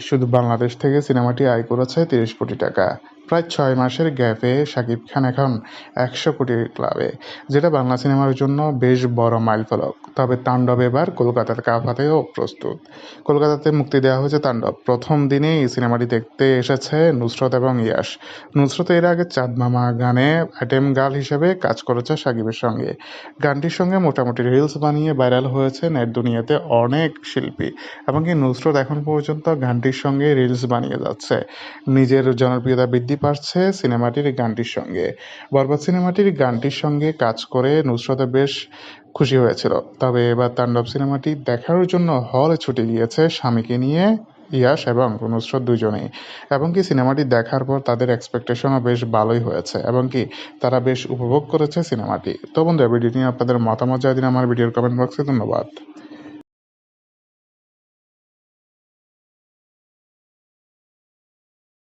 শুধু বাংলাদেশ থেকে সিনেমাটি আয় করেছে তিরিশ কোটি টাকা। প্রায় ছয় মাসের গ্যাপে শাকিব খান এখন একশো কোটির ক্লাবে, যেটা বাংলা সিনেমার জন্য বেশ বড় মাইলফলক। তবে তাণ্ডব এবার কলকাতার কাফাতেও প্রস্তুত। কলকাতাতে মুক্তি দেওয়া হয়েছে তাণ্ডব। প্রথম দিনেই এই সিনেমাটি দেখতে এসেছে নুসরত এবং ইয়াশ। নুসরত এর আগে চাঁদ মামা গানে আইটেম গার্ল হিসেবে কাজ করেছে সাকিবের সঙ্গে। গানটির সঙ্গে মোটামুটি রিলস বানিয়ে ভাইরাল হয়েছে নেট দুনিয়াতে অনেক শিল্পী, এমনকি নুসরত এখন পর্যন্ত গানটির সঙ্গে রিলস বানিয়ে যাচ্ছে। নিজের জনপ্রিয়তা বৃদ্ধি পাচ্ছে সিনেমাটির গানটির সঙ্গে। বরবাদ সিনেমাটির গানটির সঙ্গে কাজ করে নুসরত বেশ খুশি হয়েছিল। তবে এবার তাণ্ডব সিনেমাটি দেখার জন্য হলে ছুটে গিয়েছে স্বামীকে নিয়ে ইয়াশ এবং নুসরত দুজনেই। এবং কি সিনেমাটি দেখার পর তাদের এক্সপেকটেশনও বেশ ভালোই হয়েছে এবং কি তারা বেশ উপভোগ করেছে সিনেমাটি। তো বন্ধুরা, ভিডিওটি নিয়ে আপনাদের মতামত জানিয়ে দিন আমার ভিডিওর কমেন্ট বক্সে ধন্যবাদ।